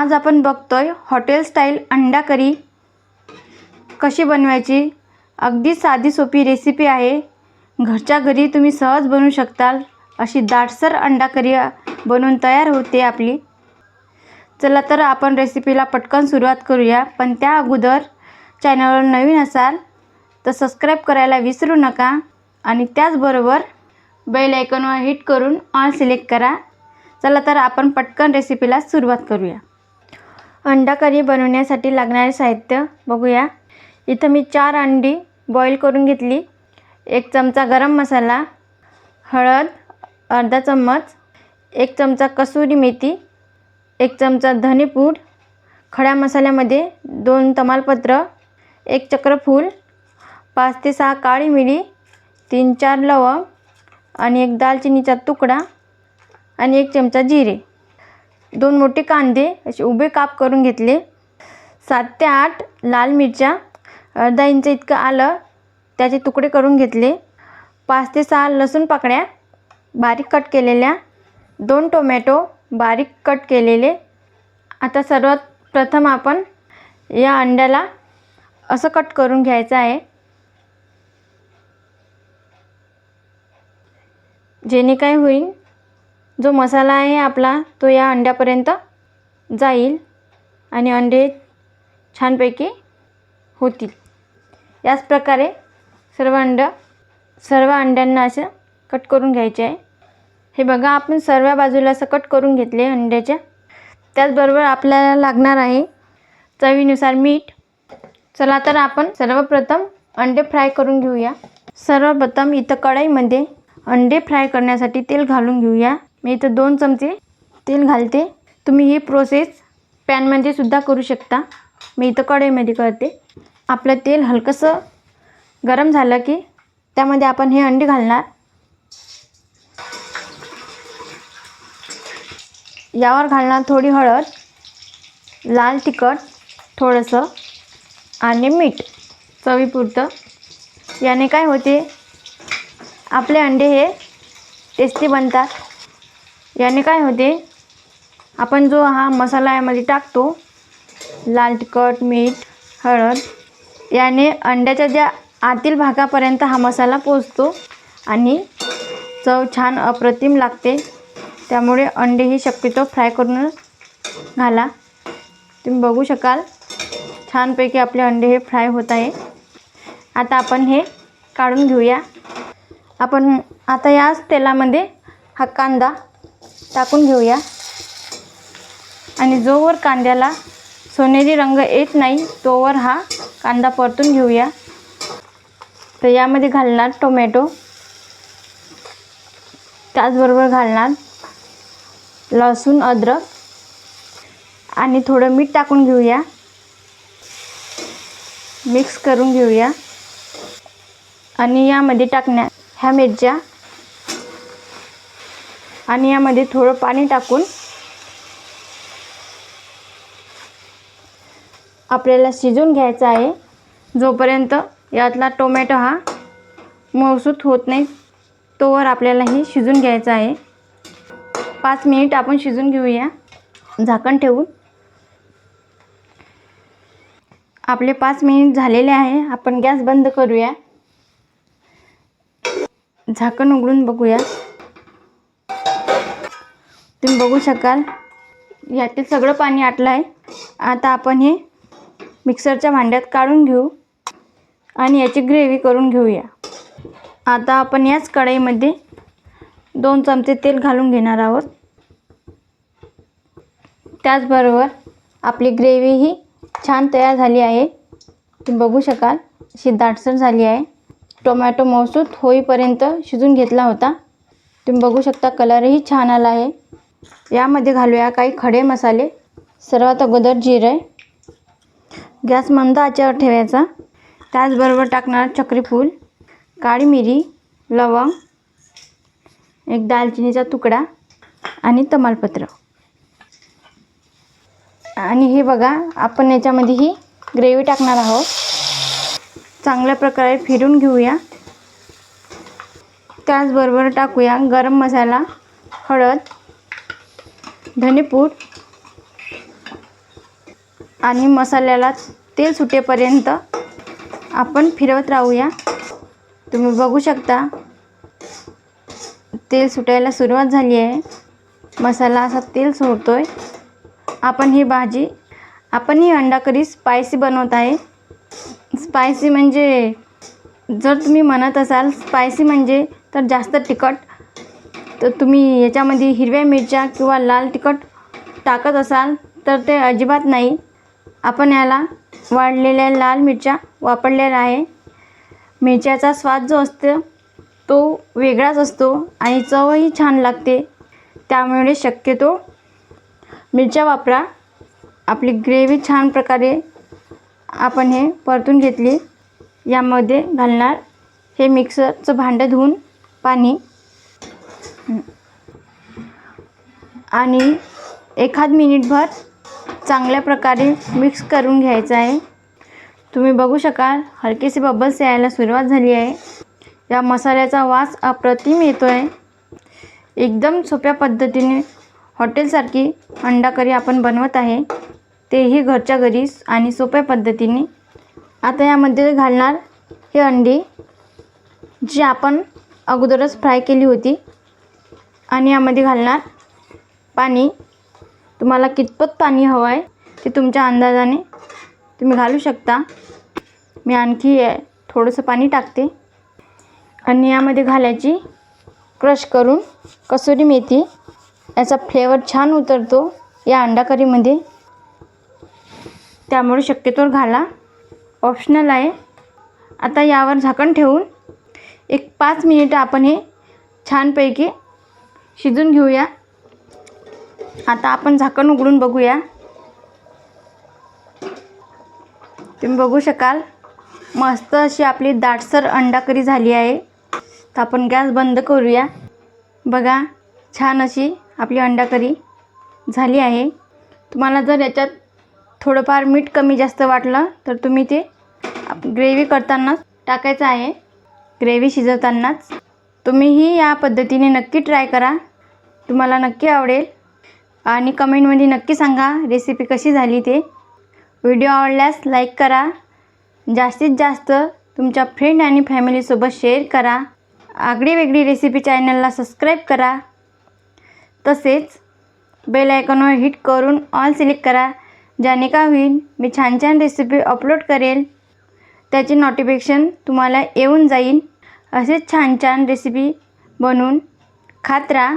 आज आपण बघतोय हॉटेल स्टाईल अंडा करी कशी बनवायची? अगदी साधी सोपी रेसिपी आहे. घरच्या घरी तुम्ही सहज बनवू शकताल अशी दाटसर अंडा करी बनवून तयार होते आपली. चला तर आपण रेसिपीला पटकन सुरुवात करूया. पण त्या अगोदर चॅनलवर नवीन असाल तर सबस्क्राईब करायला विसरू नका. आणि त्याचबरोबर बेल आयकॉनवर हिट करून ऑल सिलेक्ट करा. चला तर आपण पटकन रेसिपीला सुरुवात करूया. अंडा करी बनवण्यासाठी लागणारे साहित्य बघूया. इथं मी चार अंडी बॉईल करून घेतली. एक चमचा गरम मसाला हळद अर्धा चम्मच एक चमचा कसुरी मेथी एक चमचा धनेपूड खड्या मसाल्यामध्ये दोन तमालपत्र एक चक्रफूल पाच ते सहा काळी मिरी तीन चार लवंग आणि एक दालचिनीचा तुकडा आणि एक चमचा जिरे. दोन मोठे कांदे असे उभे काप करून घेतले. सात ते आठ लाल मिरच्या अर्धा इंच इतकं आलं त्याचे तुकडे करून घेतले. पाच ते सहा लसूण पाकळ्या बारीक कट केलेल्या दोन टोमॅटो बारीक कट केलेले. आता सर्वात प्रथम आपण या अंड्याला असं कट करून घ्यायचं आहे जेणे काय होईल जो मसाला आहे आपला तो या अंड्यापर्यंत जाईल आणि अंडे छानपैकी होतील. याच प्रकारे सर्व अंड सर्व अंड्यांना असं कट करून घ्यायचे आहे. हे बघा आपण सर्व बाजूला असं कट करून घेतले अंड्याच्या त्याचबरोबर आपल्याला लागणार आहे चवीनुसार मीठ. चला तर आपण सर्वप्रथम अंडे फ्राय करून घेऊया. सर्वप्रथम इथं कढईमध्ये अंडे फ्राय करण्यासाठी तेल घालून घेऊया. मी इथं दोन चमचे तेल घालते. तुम्ही ही प्रोसेस पॅनमध्ये सुद्धा करू शकता. मी इथं कढईमध्ये करते. आपलं तेल हलकंसं गरम झालं की त्यामध्ये आपण हे अंडे घालणार. यावर घालणार थोडी हळद लाल तिखट थोडंसं आणि मीठ चवीपुरतं. याने काय होते? आपले अंडे हे टेस्टी बनतात. याने काय होते? आपण जो हा मसाला यामध्ये टाकतो लाल तिखट मीठ हळद याने अंड्याच्या ज्या आतील भागापर्यंत हा मसाला पोचतो आणि चव छान अप्रतिम लागते. त्यामुळे अंडे ही शक्यतो फ्राय करून घाला. तुम्ही बघू शकाल छानपैकी आपले अंडे हे फ्राय होत आहे. आता आपण हे काढून घेऊया. आपण आता याच तेलामध्ये हा कांदा टाकून घेऊया. आणि जोवर कांद्याला सोनेरी रंग येत नाही तोवर हा कांदा परतून घेऊया. तर यामध्ये घालणार टोमॅटो. त्याचबरोबर घालणार लसूण अद्रक. आणि थोडं मीठ टाकून घेऊया. मिक्स करून घेऊया. आणि यामध्ये टाकण्या ह्या मिरच्या आणि यामध्ये थोडं पाणी टाकून आपल्याला शिजून घ्यायचं आहे. जोपर्यंत यातला टोमॅटो हा मऊसूत होत नाही तोवर आपल्याला हे शिजून घ्यायचं आहे. पाच मिनिट आपण शिजून घेऊया. झाकण ठेवून. आपले पाच मिनिट झालेले आहे. आपण गॅस बंद करूया. झाकण उघडून बघूया. तुम्ही बघू शकाल. यातील सगळं पाणी आटलं आहे. आता आपण हे मिक्सरच्या भांड्यात काढून घेऊ आणि याची ग्रेव्ही करून घेऊया. आता आपण याच कढईमध्ये दोन चमचे तेल घालून घेणार आहोत. त्याचबरोबर आपली ग्रेव्ही ही छान तयार झाली आहे. तुम्ही बघू शकाल अशी दाटसर झाली आहे. टोमॅटो मौसूत होईपर्यंत शिजून घेतला होता. तुम्ही बघू शकता कलरही छान आला आहे. यामध्ये घालूया काही खडे मसाले. सर्वात अगोदर जिरे. गॅस मंद आचेवर ठेवायचा. त्याचबरोबर टाकणार चक्रीफूल काळी मिरी लवंग एक दालचिनीचा तुकडा आणि तमालपत्र. आणि हे बघा आपण याच्यामध्ये ही ग्रेव्ही टाकणार आहोत. चांगल्या प्रकारे फिरून घेऊया. त्याचबरोबर टाकूया गरम मसाला हळद धनेपूड आणि मसाल्याला तेल सुटेपर्यंत आपण फिरवत राहूया. तुम्ही बघू शकता तेल सुटायला सुरुवात झाली आहे. मसाला असा तेल सोडतो आहे आपण ही भाजी आपण ही अंडा करी स्पायसी बनवत आहे. स्पायसी म्हणजे जर तुम्ही म्हणत असाल स्पायसी म्हणजे तर जास्त तिखट तर तुम्ही याच्यामध्ये हिरव्या मिरच्या किंवा लाल तिखट टाकत असाल तर ते अजिबात नाही. आपण याला वाढलेल्या लाल मिरच्या वापरलेल्या आहे. मिरच्याचा स्वाद जो असतो तो वेगळाच असतो आणि चवही छान लागते. त्यामुळे शक्यतो मिरच्या वापरा. आपली ग्रेव्ही छान प्रकारे आपण हे परतून घेतली. यामध्ये घालणार हे मिक्सरचं भांडं धुवून पाणी. आणि एखाद मिनिटभर चांगल्या प्रकारे मिक्स करून घ्यायचं आहे. तुम्ही बघू शकाल हलकेसे बबल्स यायला सुरुवात झाली आहे. या मसाल्याचा वास अप्रतिम येतो आहे एकदम सोप्या पद्धतीने हॉटेलसारखी अंडा करी आपण बनवत आहे. तेही घरच्या घरीच आणि सोप्या पद्धतीने. आता यामध्ये घालणार हे अंडी जी आपण अगोदरच फ्राय केली होती. आणि यामध्ये घालणार पाणी. तुम्हाला कितपत पाणी हवं आहे ते तुमच्या अंदाजाने तुम्ही घालू शकता. मी आणखी थोडंसं पाणी टाकते. आणि यामध्ये घालायची क्रश करून कसुरी मेथी याचा फ्लेवर छान उतरतो या अंडा करीमध्ये त्यामुळे शक्यतोवर घाला. ऑप्शनल आहे. आता यावर झाकण ठेवून एक पाच मिनिटं आपण हे छानपैकी शिजून घेऊया. आता आपण झाकण उघडून बघूया. तुम्ही बघू शकाल मस्त अशी आपली दाटसर अंडाकरी झाली आहे. तर आपण गॅस बंद करूया. बघा छान अशी आपली अंडाकरी झाली आहे. तुम्हाला जर याच्यात थोडंफार मीठ कमी जास्त वाटलं तर तुम्ही ते ग्रेव्ही करतानाच टाकायचं आहे. ग्रेव्ही शिजवतानाच. तुम्हीही या पद्धतीने नक्की ट्राय करा. तुम्हाला नक्की आवडेल. आणि कमेंटमध्ये नक्की सांगा रेसिपी कशी झाली ते. व्हिडिओ आवडल्यास लाईक करा. जास्तीत जास्त तुमच्या फ्रेंड आणि फॅमिलीसोबत शेअर करा. आगळी वेगळी रेसिपी चॅनलला सबस्क्राईब करा. तसेच बेल आयकॉनवर हिट करून ऑल सिलेक्ट करा. ज्याने का होईल मी छान छान रेसिपी अपलोड करेल. त्याचे नोटिफिकेशन तुम्हाला येऊन जाईल. असेच छान छान रेसिपी बनवून खात राहा.